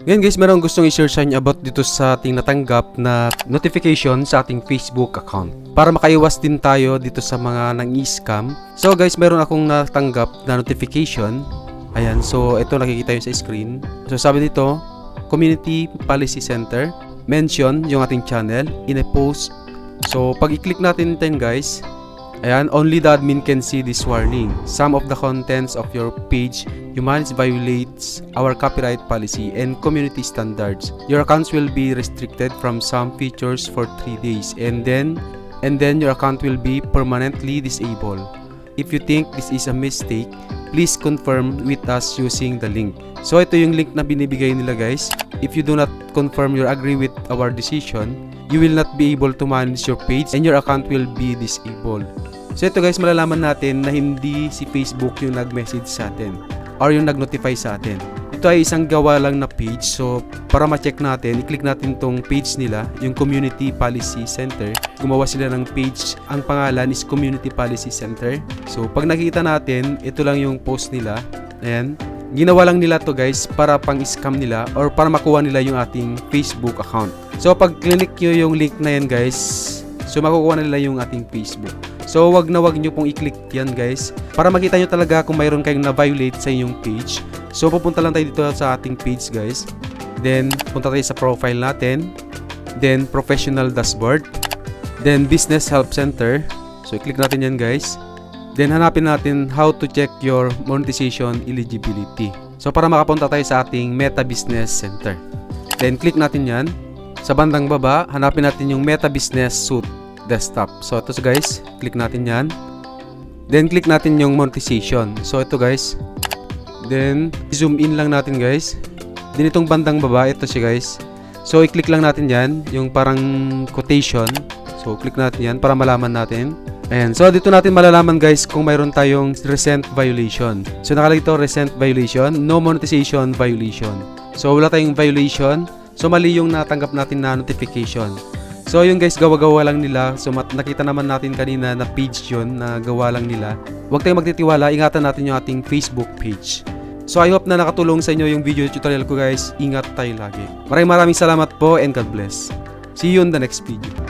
Ngayon guys, meron gustong i-share sa inyo about dito sa ating natanggap na notification sa ating Facebook account. Para makaiwas din tayo dito sa mga nang scam So guys, meron akong natanggap na notification. Ayan, so ito nakikita yun sa screen. So sabi dito, Community Policy Center. Mention yung ating channel in a post. So pag i-click natin ito yun, guys, Ayan, only the admin can see this warning. Some of the contents of your page you manage violates our copyright policy and community standards. Your accounts will be restricted from some features for 3 days and then and then your account will be permanently disabled. If you think this is a mistake, please confirm with us using the link. So ito yung link na binibigay nila guys. If you do not confirm or agree with our decision, you will not be able to manage your page and your account will be disabled. So ito guys, malalaman natin na hindi si Facebook yung nag-message sa atin or yung nag-notify sa atin. Ito ay isang gawa lang na page. So para ma-check natin, i-click natin tong page nila, yung Community Policy Center. Gumawa sila ng page. Ang pangalan is Community Policy Center. So pag nakita natin, ito lang yung post nila. Ayan. Ginawa lang nila to guys para pang-scam nila or para makuha nila yung ating Facebook account. So pag click nyo yung link na yan guys, so makukuha nila yung ating Facebook. So wag na wag nyo pong i-click yan guys para makita nyo talaga kung mayroon kayong na-violate sa inyong page. So pupunta lang tayo dito sa ating page guys. Then punta tayo sa profile natin. Then professional dashboard. Then business help center. So i-click natin yan guys. Then hanapin natin how to check your monetization eligibility. So para makapunta tayo sa ating Meta Business Center. Then click natin yan. Sa bandang baba, hanapin natin yung Meta Business Suite desktop. So ito guys, click natin yan. Then click natin yung monetization. So ito guys. Then zoom in lang natin guys. Then itong bandang baba, ito siya guys. So i-click lang natin yan, yung parang quotation. So click natin yan para malaman natin. Ayan. So dito natin malalaman guys kung mayroon tayong recent violation. So nakalagay ito recent violation, no monetization violation. So wala tayong violation. So mali yung natanggap natin na notification. So yung guys, gawa-gawa lang nila. So nakita naman natin kanina na page yun na gawa lang nila. Huwag tayong magtitiwala, ingatan natin yung ating Facebook page. So I hope na nakatulong sa inyo yung video tutorial ko guys. Ingat tayo lagi. Maraming maraming salamat po and God bless. See you on the next video.